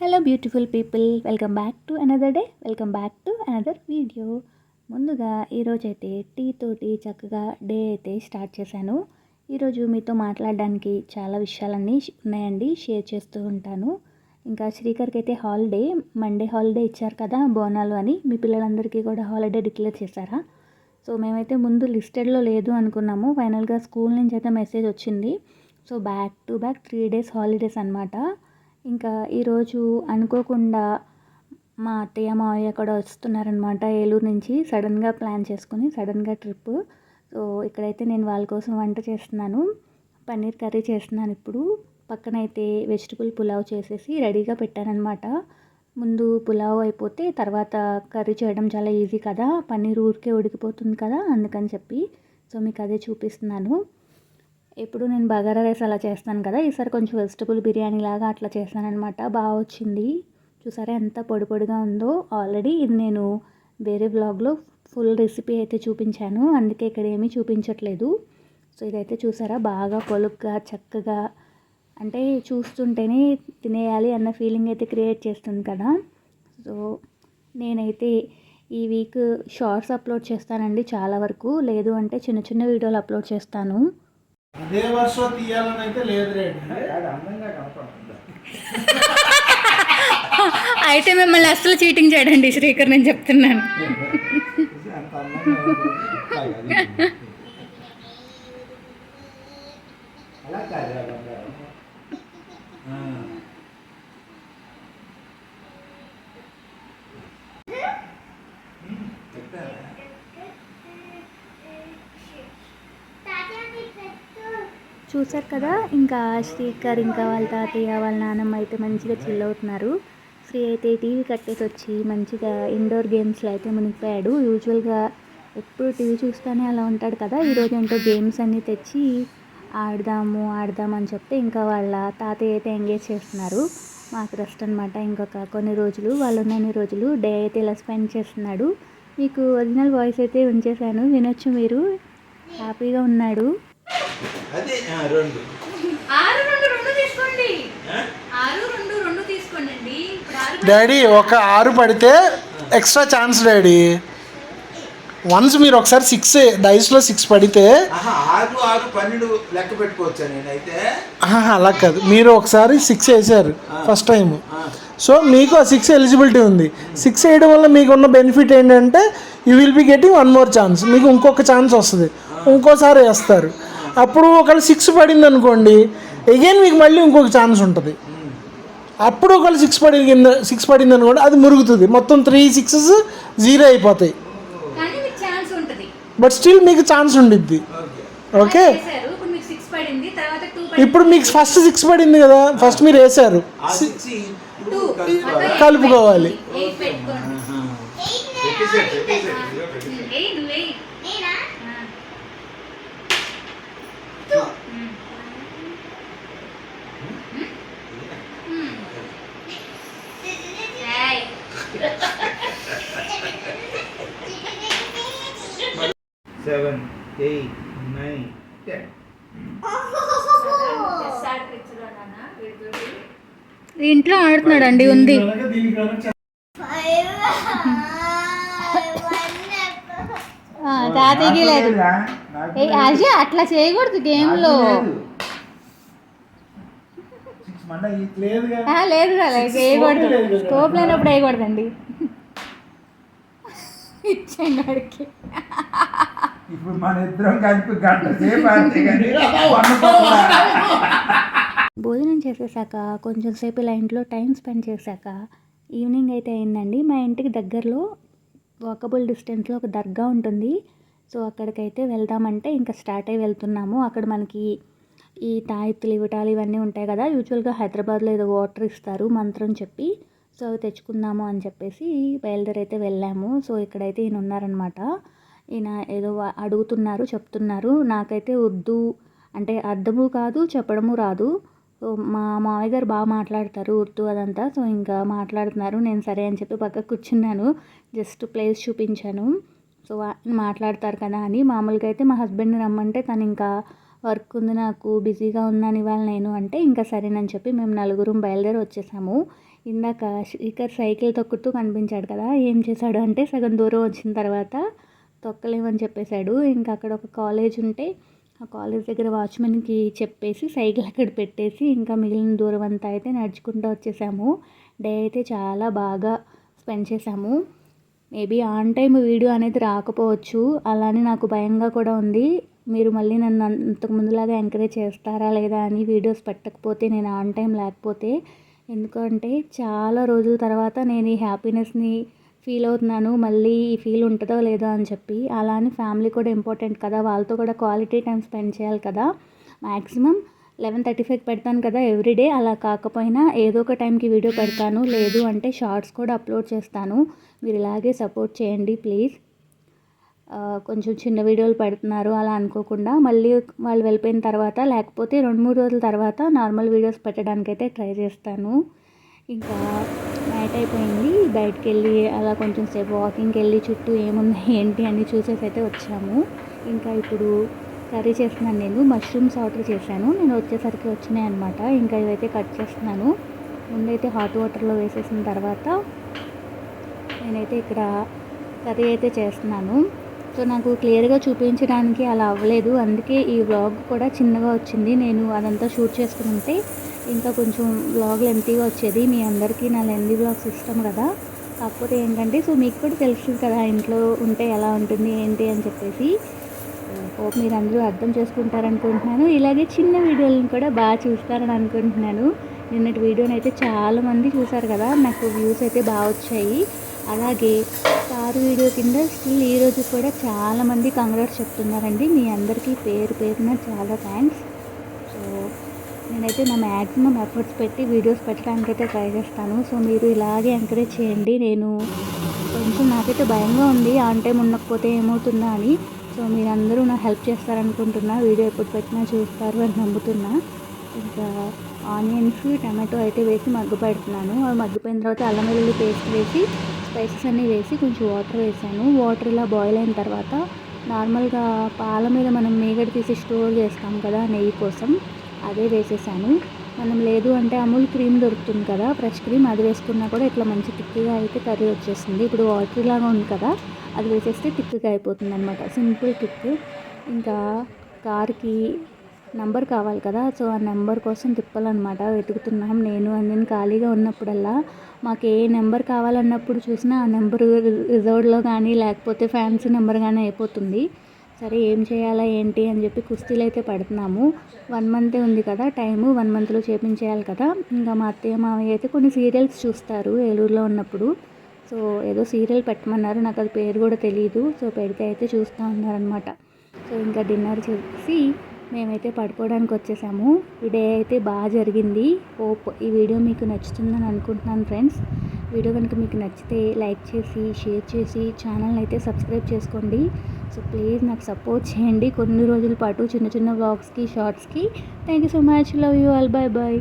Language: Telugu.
Hello beautiful people welcome back to another day welcome back to another video ముందుగా ఈరోజైతే టీ తోటి చక్కగా డే అయితే స్టార్ట్ చేశాను. ఈరోజు మీతో మాట్లాడడానికి చాలా విషయాలన్నీ ఉన్నాయండి. షేర్ చేస్తూ ఉంటాను. ఇంకా శ్రీకర్కి అయితే హాలిడే మండే హాలిడే ఇచ్చారు కదా బోనాలు అని. మీ పిల్లలందరికీ కూడా హాలిడే డిక్లేర్ చేశారా? సో మేమైతే ముందు లిస్టెడ్లో లేదు అనుకున్నాము. ఫైనల్గా స్కూల్ నుంచి అయితే మెసేజ్ వచ్చింది. So back to back three days holidays అనమాట ఇంకా ఈరోజు అనుకోకుండా మా అత్తయ్య మావయ్య కూడా వస్తున్నారనమాట ఏలూరు నుంచి సడన్గా ప్లాన్ చేసుకుని సడన్గా ట్రిప్. సో ఇక్కడైతే నేను వాళ్ళ కోసం వంట చేస్తున్నాను పన్నీర్ కర్రీ చేస్తున్నాను ఇప్పుడు. పక్కన అయితే వెజిటబుల్ పులావ్ చేసేసి రెడీగా పెట్టానమాట ముందు పులావ్ అయిపోతే తర్వాత కర్రీ చేయడం చాలా ఈజీ కదా పన్నీర్ ఊరికే ఉడికిపోతుంది కదా అందుకని చెప్పి. సో మీకు అదే చూపిస్తున్నాను. ఎప్పుడు నేను బగారా రైస్ అలా చేస్తాను కదా ఈసారి కొంచెం వెజిటబుల్ బిర్యానీ లాగా అట్లా చేస్తానమాట బాగా వచ్చింది. చూసారా ఎంత పొడి పొడిగా ఉందో. ఆల్రెడీ ఇది నేను వేరే బ్లాగ్లో ఫుల్ రెసిపీ అయితే చూపించాను. అందుకే ఇక్కడ ఏమీ చూపించట్లేదు. సో ఇదైతే చూసారా బాగా పొలుగ్గా చక్కగా అంటే చూస్తుంటేనే తినేయాలి అన్న ఫీలింగ్ అయితే క్రియేట్ చేస్తుంది కదా. సో నేనైతే ఈ వీక్ షార్ట్స్ అప్లోడ్ చేస్తానండి చాలా వరకు. లేదు అంటే చిన్న చిన్న వీడియోలు అప్లోడ్ చేస్తాను. అదే వర్షం తీయాలని అయితే లేదు రేటు అయితే మిమ్మల్ని అస్సలు చీటింగ్ చేయడండి శ్రీకర్ నేను చెప్తున్నాను అంత అందంగా ఉంది. అది. అలా కాదురా చూసారు కదా ఇంకా శ్రీకర్ ఇంకా వాళ్ళ తాతయ్య వాళ్ళ నాన్నమ్మ అయితే మంచిగా చిల్ అవుతున్నారు. శ్రీ అయితే టీవీ కట్టేసి వచ్చి మంచిగా ఇండోర్ గేమ్స్లో అయితే మునిగిపోయాడు. యూజువల్గా ఎప్పుడు టీవీ చూస్తూనే అలా ఉంటాడు కదా. ఈరోజు ఏంటో గేమ్స్ అన్నీ తెచ్చి ఆడదాము ఆడదాము అని చెప్తే ఇంకా వాళ్ళ తాతయ్య అయితే ఎంగేజ్ చేస్తున్నారు. మాకు రెస్ట్ అనమాట ఇంకొక కొన్ని రోజులు వాళ్ళు ఉన్నన్ని రోజులు డే అయితే ఇలా స్పెండ్ చేస్తున్నాడు. మీకు ఒరిజినల్ వాయిస్ అయితే ఉంచేశాను. వినొచ్చు మీరు. హ్యాపీగా ఉన్నాడు. అదే ఆ, రెండు. ఆరు రెండు రెండు తీసుకోండి. ఆరు రెండు రెండు తీసుకోండి డాడీ ఒక ఆరు పడితే ఎక్స్ట్రా ఛాన్స్ డాడీ. వన్స్ మీరు ఒకసారి సిక్స్ డైస్లో సిక్స్ పడితే ఆరు ఆరు పన్నెండు లెక్క పెట్టుకోవచ్చా నేనైతే. అలా కాదు. మీరు ఒకసారి సిక్స్ వేసారు ఫస్ట్ టైం సో మీకు ఆ సిక్స్ ఎలిజిబిలిటీ ఉంది. సిక్స్ వేయడం వల్ల మీకు ఉన్న బెనిఫిట్ ఏంటంటే you will be getting one more chance మీకు ఇంకొక ఛాన్స్ వస్తుంది. ఇంకోసారి వేస్తారు. అప్పుడు ఒకవేళ సిక్స్ పడింది అనుకోండి అగైన్ మీకు మళ్ళీ ఇంకొక ఛాన్స్ ఉంటుంది అప్పుడు ఒకవేళ సిక్స్ పడింది సిక్స్ పడింది అనుకోండి అది మురుగుతుంది మొత్తం త్రీ సిక్సెస్ జీరో అయిపోతాయి కానీ మీకు ఛాన్స్ ఉంటుంది బట్ స్టిల్ మీకు ఛాన్స్ ఉండిద్ది ఓకే ఇప్పుడు మీకు సిక్స్ పడింది తర్వాత టూ ఇప్పుడు మీకు ఫస్ట్ సిక్స్ పడింది కదా ఫస్ట్ మీరు వేసారు కలుపుకోవాలా? ఎయిట్ నైన్ టెన్ ఇంట్లో ఆడుతున్నాడు అండి ఉంది. తాతయ్యకి లేదు. అజయ్ అట్లా చేయకూడదు గేమ్లో. లేదు వేయకూడదు. స్కోప్ లేనప్పుడు వేయకూడదండి. ఇచ్చేయండి వాడికి. ఇప్పుడు మన ఇద్దరం కలిపి గంట సేపు కానీ. భోజనం చేసేసాక కొంచెం సేపు ఇలా ఇంట్లో టైం స్పెండ్ చేశాక ఈవినింగ్ అయితే అయిందండి. మా ఇంటికి దగ్గరలో వాకబుల్ డిస్టెన్స్లో ఒక దర్గా ఉంటుంది. సో అక్కడికైతే వెళ్దామంటే ఇంకా స్టార్ట్ అయ్యి వెళ్తున్నాము. అక్కడ మనకి ఈ తాయెత్తులు ఇవ్వటాలు ఇవన్నీ ఉంటాయి కదా. యూజువల్గా హైదరాబాద్లో ఏదో వాటర్ ఇస్తారు మంత్రం చెప్పి. సో అవి తెచ్చుకుందాము అని చెప్పేసి బయలుదేరైతే వెళ్ళాము. సో ఇక్కడైతే ఈయన ఉన్నారనమాట ఈయన ఏదో అడుగుతున్నారు చెప్తున్నారు. నాకైతే వద్దు. అంటే అర్థము కాదు చెప్పడము రాదు. సో మా మామయ్య గారు బాగా మాట్లాడతారు ఉర్దూ అదంతా. సో ఇంకా మాట్లాడుతున్నారు. నేను సరే అని చెప్పి పక్కకు కూర్చున్నాను. జస్ట్ ప్లేస్ చూపించాను. సో మాట్లాడతారు కదా అని. మామూలుగా అయితే మా హస్బెండ్ని రమ్మంటే తను ఇంకా వర్క్ ఉంది నాకు బిజీగా ఉన్నాను ఇవాళ నేను అంటే ఇంకా సరేనని చెప్పి మేము నలుగురం బయలుదేరి వచ్చేసాము. ఇందాక శ్రీకర్ సైకిల్ తొక్కుతూ కనిపించాడు కదా ఏం చేశాడు అంటే సగం దూరం వచ్చిన తర్వాత తొక్కలేమని చెప్పేశాడు. ఇంకా అక్కడ ఒక కాలేజ్ ఉంటే ఆ కాలేజ్ దగ్గర వాచ్మెన్కి చెప్పేసి సైకిల్ అక్కడ పెట్టేసి ఇంకా మిగిలిన దూరం అంతా అయితే నడుచుకుంటూ వచ్చేసాము. డే అయితే చాలా బాగా స్పెండ్ చేసాము మేబీ ఆన్ టైం వీడియో అనేది రాకపోవచ్చు. అలానే నాకు భయంగా కూడా ఉంది. మీరు మళ్ళీ నన్ను అంతకు ముందులాగా ఎంకరేజ్ చేస్తారా లేదా అని వీడియోస్ పెట్టకపోతే నేను ఆన్ టైం లేకపోతే ఎందుకంటే చాలా రోజుల తర్వాత నేను ఈ హ్యాపీనెస్ని ఫీల్ అవుతున్నాను మళ్ళీ ఈ ఫీల్ ఉంటుందో లేదో అని చెప్పి. అలానే ఫ్యామిలీ కూడా ఇంపార్టెంట్ కదా వాళ్ళతో కూడా క్వాలిటీ టైం స్పెండ్ చేయాలి కదా. మ్యాక్సిమం లెవెన్ థర్టీ ఫైవ్ పెడతాను కదా ఎవ్రీడే అలా కాకపోయినా ఏదో ఒక టైంకి వీడియో పెడతాను లేదు అంటే షార్ట్స్ కూడా అప్లోడ్ చేస్తాను. మీరు ఇలాగే సపోర్ట్ చేయండి ప్లీజ్. కొంచెం చిన్న వీడియోలు పెడుతున్నారు అలా అనుకోకుండా. మళ్ళీ వాళ్ళు వెళ్ళిపోయిన తర్వాత లేకపోతే రెండు మూడు రోజుల తర్వాత నార్మల్ వీడియోస్ పెట్టడానికి అయితే ట్రై చేస్తాను. ఇంకా అయిపోయింది. బయటకు వెళ్ళి అలా కొంచెం సేపు వాకింగ్కి వెళ్ళి చుట్టూ ఏముంది ఏంటి అని చూసేసి అయితే వచ్చాము. ఇంకా ఇప్పుడు కర్రీ చేస్తున్నాను నేను. మష్రూమ్స్ ఆర్డర్ చేశాను. నేను వచ్చేసరికి వచ్చినాయి అనమాట ఇంకా ఇవైతే కట్ చేస్తున్నాను. ముందైతే హాట్ వాటర్లో వేసేసిన తర్వాత నేనైతే ఇక్కడ కర్రీ అయితే చేస్తున్నాను. సో నాకు క్లియర్గా చూపించడానికి అలా అవ్వలేదు. అందుకే ఈ వ్లాగ్ కూడా చిన్నగా వచ్చింది. నేను అదంతా షూట్ చేసుకుని ఉంటే ఇంకా కొంచెం వ్లాగ్ లెంతీగా వచ్చేది. మీ అందరికీ నా లెంతీ బ్లాగ్స్ ఇష్టం కదా. కాకపోతే ఏంటంటే సో మీకు కూడా తెలుస్తుంది కదా ఇంట్లో ఉంటే ఎలా ఉంటుంది ఏంటి అని చెప్పేసి. హోప్ మీరు అందరూ అర్థం చేసుకుంటారనుకుంటున్నాను. ఇలాగే చిన్న వీడియోలను కూడా బాగా చూస్తారని అనుకుంటున్నాను. నిన్నటి వీడియోని అయితే చాలామంది చూసారు కదా నాకు వ్యూస్ అయితే బాగా వచ్చాయి. అలాగే స్టార్ వీడియో కింద స్టిల్ ఈరోజు కూడా చాలామంది కంగ్రాట్స్ చెప్తున్నారండి. మీ అందరికీ పేరు పేరున చాలా థ్యాంక్స్ నేనైతే నా మ్యాక్సిమం ఎఫర్ట్స్ పెట్టి వీడియోస్ పెట్టడానికి అయితే ట్రై చేస్తాను. సో మీరు ఇలాగే ఎంకరేజ్ చేయండి. నేను కొంచెం నాకైతే భయంగా ఉంది. ఆన్ టైం ఉండకపోతే ఏమవుతుందా అని. సో మీరందరూ నా హెల్ప్ చేస్తారనుకుంటున్నా. వీడియో ఎప్పుడు పెట్టినా చూస్తారు అని నమ్ముతున్నా. ఇంకా ఆనియన్స్ టమాటో అయితే వేసి మగ్గు పెడుతున్నాను. అవి మగ్గిపోయిన తర్వాత అల్లం వెల్లుల్లి పేస్ట్ వేసి స్పైసెస్ అన్నీ వేసి కొంచెం వాటర్ వేసాను. వాటర్ ఇలా బాయిల్ అయిన తర్వాత నార్మల్గా పాల మీద మనం మేగడ తీసి స్టోర్ చేస్తాం కదా నెయ్యి కోసం. అదే వేసేసాను. మనం లేదు అంటే అమూల్ క్రీమ్ దొరుకుతుంది కదా ఫ్రెష్ క్రీమ్ అది వేసుకున్నా కూడా ఇట్లా మంచి తిక్కిగా అయితే కర్రీ వచ్చేస్తుంది. ఇప్పుడు వాటర్ లాగా ఉంది కదా అది వేసేస్తే తిక్కుగా అయిపోతుంది అనమాట సింపుల్ టిక్. ఇంకా కార్కి నంబర్ కావాలి కదా సో ఆ నెంబర్ కోసం తిప్పాలన్నమాట. వెతుకుతున్నాం నేను నేను ఖాళీగా ఉన్నప్పుడల్లా. మాకు ఏ నెంబర్ కావాలన్నప్పుడు చూసినా ఆ నెంబర్ రిజర్వ్లో కానీ లేకపోతే ఫ్యాన్సీ నెంబర్ కానీ అయిపోతుంది. సరే ఏం చేయాలా ఏంటి అని చెప్పి కుస్తీలు అయితే పడుతున్నాము. వన్ మంతే ఉంది కదా టైము వన్ మంత్లో చేపించేయాలి కదా. ఇంకా మా అత్తయ్య మామయ్య అయితే కొన్ని సీరియల్స్ చూస్తారు ఏలూరులో ఉన్నప్పుడు. సో ఏదో సీరియల్ పెట్టమన్నారు నాకు అది పేరు కూడా తెలియదు సో పెడితే అయితే చూస్తూ ఉన్నారనమాట సో ఇంకా డిన్నర్ చేసి మేమైతే పడుకోవడానికి వచ్చేసాము. ఈ డే అయితే బాగా జరిగింది. హోప్ ఈ వీడియో మీకు నచ్చుతుందని అనుకుంటున్నాను ఫ్రెండ్స్. వీడియో కనుక మీకు నచ్చితే లైక్ చేసి షేర్ చేసి ఛానల్ అయితే సబ్స్క్రైబ్ చేసుకోండి. సో ప్లీజ్ నాకు సపోర్ట్ చేయండి. కొన్ని రోజుల పాటు చిన్న చిన్న వ్లాగ్స్కి షార్ట్స్కి thank you so much love you all bye bye